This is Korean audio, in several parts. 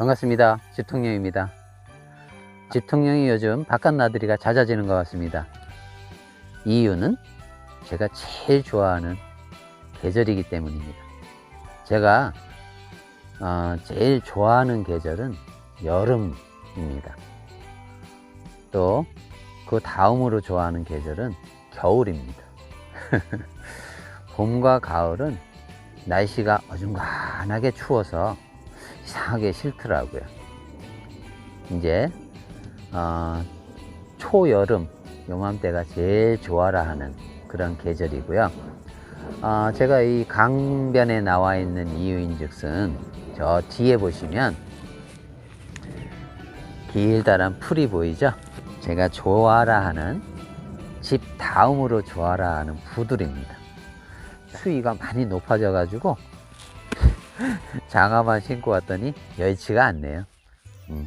반갑습니다. 집통령입니다. 집통령이 요즘 바깥 나들이가 잦아지는 것 같습니다. 이유는 제가 제일 좋아하는 계절이기 때문입니다. 제가 어, 제일 좋아하는 계절은 여름입니다. 또 그 다음으로 좋아하는 계절은 겨울입니다. 봄과 가을은 날씨가 어중간하게 추워서 이상하게 싫더라고요. 이제 어, 초여름 요맘때가 제일 좋아라 하는 그런 계절이고요. 어, 제가 이 강변에 나와 있는 이유인즉슨 저 뒤에 보시면 길다란 풀이 보이죠? 제가 좋아라 하는 집 다음으로 좋아라 하는 부들입니다. 수위가 많이 높아져 가지고 장화만 신고 왔더니 여의치가 않네요. 음,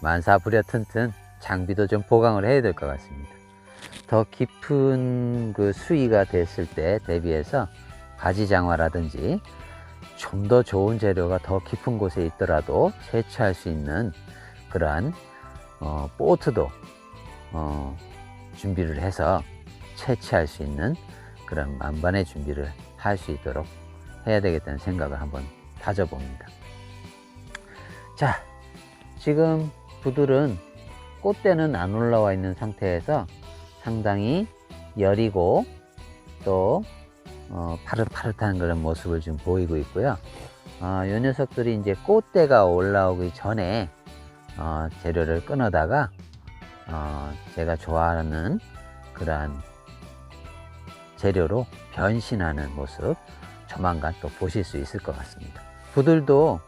만사 부려 튼튼 장비도 좀 보강을 해야 될 것 같습니다. 더 깊은 그 수위가 됐을 때 대비해서 바지 장화라든지 좀 더 좋은 재료가 더 깊은 곳에 있더라도 채취할 수 있는 그러한 어, 보트도 어, 준비를 해서 채취할 수 있는 그런 만반의 준비를 할 수 있도록 해야 되겠다는 생각을 한번 다져봅니다. 자, 지금 부들은 꽃대는 안 올라와 있는 상태에서 상당히 여리고 또 어, 파릇파릇한 그런 모습을 좀 보이고 있고요. 어, 이 녀석들이 이제 꽃대가 올라오기 전에 어, 재료를 끊어다가 어, 제가 좋아하는 그러한 재료로 변신하는 모습 조만간 또 보실 수 있을 것 같습니다. 부들도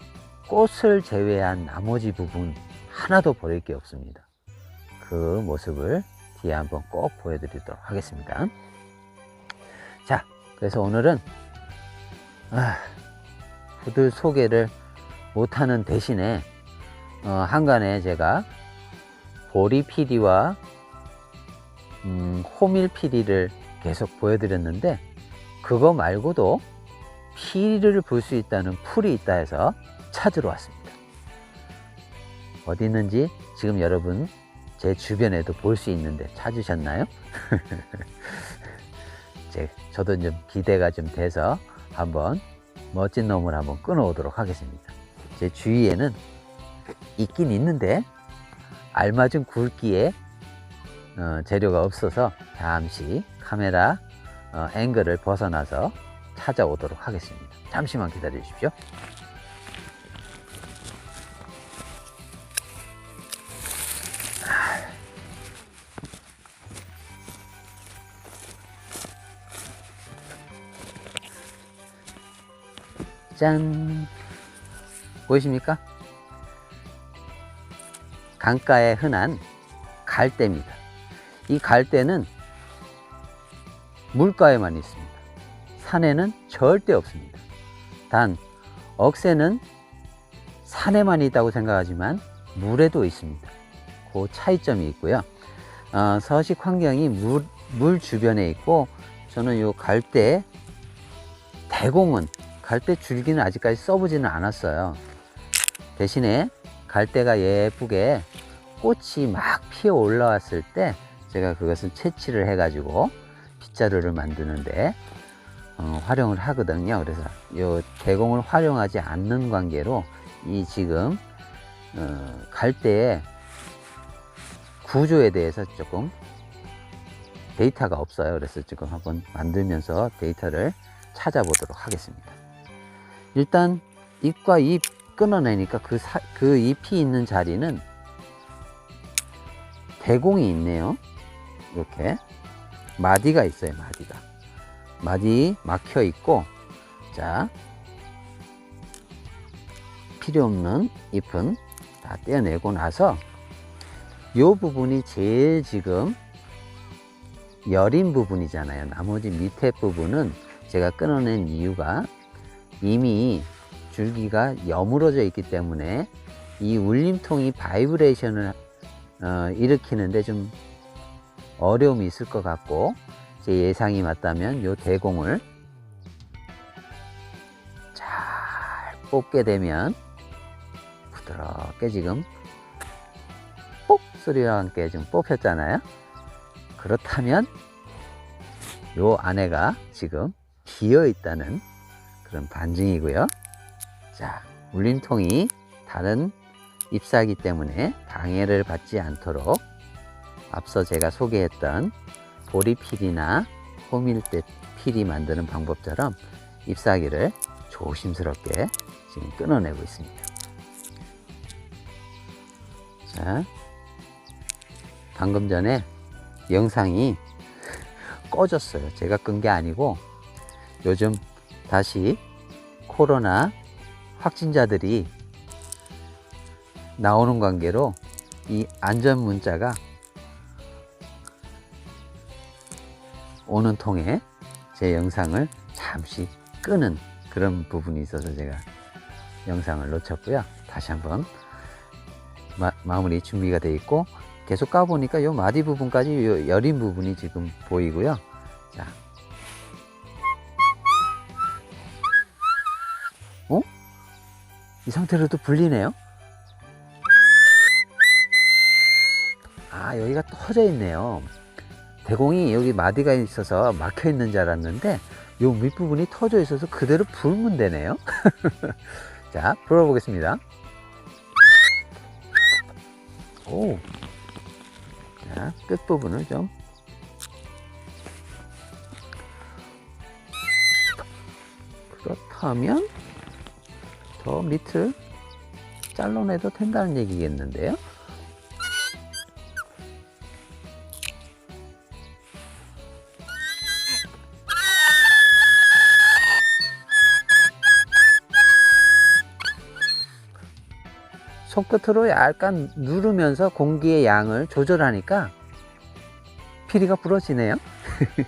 꽃을 제외한 나머지 부분 하나도 버릴 게 없습니다. 그 모습을 뒤에 한번 꼭 보여드리도록 하겠습니다. 자, 그래서 오늘은 아, 부들 소개를 못하는 대신에 어, 한간에 제가 보리 PD와 음, 호밀 PD를 계속 보여드렸는데 그거 말고도 피리를 볼 수 있다는 풀이 있다 해서 찾으러 왔습니다. 어디 있는지 지금 여러분 제 주변에도 볼 수 있는데 찾으셨나요? 제, 저도 좀 기대가 좀 돼서 한번 멋진 놈을 한번 끊어오도록 하겠습니다. 제 주위에는 있긴 있는데 알맞은 굵기에 어, 재료가 없어서 잠시 카메라 어, 앵글을 벗어나서 찾아오도록 하겠습니다. 잠시만 기다려 주십시오. 짠! 보이십니까? 강가에 흔한 갈대입니다. 이 갈대는 물가에만 있습니다. 산에는 절대 없습니다. 단, 억새는 산에만 있다고 생각하지만 물에도 있습니다. 그 차이점이 있고요. 어, 서식 환경이 물, 물 주변에 있고 저는 이 갈대 대공은 갈대 줄기는 아직까지 써보지는 않았어요. 대신에 갈대가 예쁘게 꽃이 막 피어 올라왔을 때 제가 그것을 채취를 해가지고 빗자루를 만드는데 어, 활용을 하거든요. 그래서 이 대공을 활용하지 않는 관계로 이 지금 어, 갈대의 구조에 대해서 조금 데이터가 없어요. 그래서 지금 한번 만들면서 데이터를 찾아보도록 하겠습니다. 일단 잎과 잎 끊어내니까 그, 사, 그 잎이 있는 자리는 대공이 있네요. 이렇게 마디가 있어요. 마디가 마디 막혀 있고 자 필요 없는 잎은 다 떼어내고 나서 이 부분이 제일 지금 여린 부분이잖아요. 나머지 밑에 부분은 제가 끊어낸 이유가 이미 줄기가 여물어져 있기 때문에 이 울림통이 바이브레이션을 어, 일으키는데 좀 어려움이 있을 것 같고 제 예상이 맞다면 이 대공을 잘 뽑게 되면 부드럽게 지금 뽁 소리와 함께 지금 뽑혔잖아요. 그렇다면 요 안에가 지금 비어 있다는 그런 반증이고요. 자, 울림통이 다른 잎사기 때문에 방해를 받지 않도록 앞서 제가 소개했던 보리필이나 호밀대 필이 만드는 방법처럼 잎사귀를 조심스럽게 지금 끊어내고 있습니다. 자, 방금 전에 영상이 꺼졌어요. 제가 끈 게 아니고 요즘 다시 코로나 확진자들이 나오는 관계로 이 안전 문자가 오는 통에 제 영상을 잠시 끄는 그런 부분이 있어서 제가 영상을 놓쳤고요. 다시 한번 마, 마무리 준비가 되어 있고 계속 까보니까 요 마디 부분까지 요 여린 부분이 지금 보이고요. 자. 어? 이 상태로도 불리네요. 아, 여기가 터져 있네요. 대공이 여기 마디가 있어서 막혀 있는 줄 알았는데 요 밑부분이 터져 있어서 그대로 불면 되네요. 자, 불어 보겠습니다. 오. 자, 끝부분을 좀. 그렇다면 더 밑을 잘라내도 된다는 얘기겠는데요. 손끝으로 약간 누르면서 공기의 양을 조절하니까 피리가 부러지네요.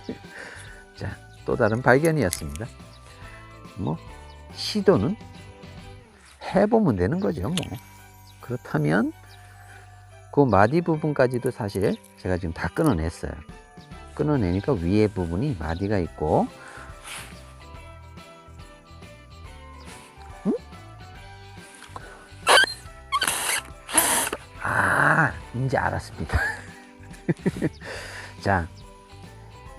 자, 또 다른 발견이었습니다. 뭐, 시도는 해보면 되는 거죠, 뭐. 그렇다면, 그 마디 부분까지도 사실 제가 지금 다 끊어냈어요. 끊어내니까 위에 부분이 마디가 있고, 이제 알았습니다. 자,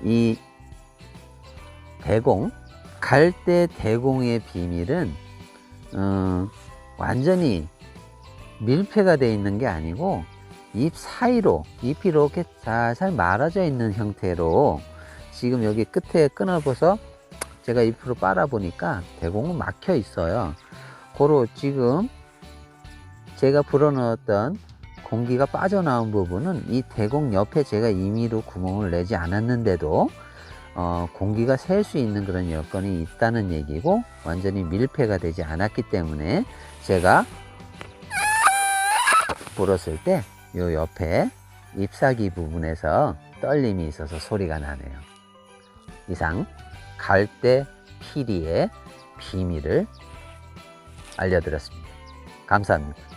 이 대공, 갈대 대공의 비밀은, 어, 완전히 밀폐가 되어 있는 게 아니고, 잎 사이로, 잎이 이렇게 살살 말아져 있는 형태로, 지금 여기 끝에 끊어봐서 제가 잎으로 빨아 보니까 대공은 막혀 있어요. 고로 지금 제가 불어넣었던 공기가 빠져나온 부분은 이 대공 옆에 제가 임의로 구멍을 내지 않았는데도 어, 공기가 셀 수 있는 그런 여건이 있다는 얘기고 완전히 밀폐가 되지 않았기 때문에 제가 불었을 때이 옆에 잎사귀 부분에서 떨림이 있어서 소리가 나네요. 이상 갈대 피리의 비밀을 알려드렸습니다. 감사합니다.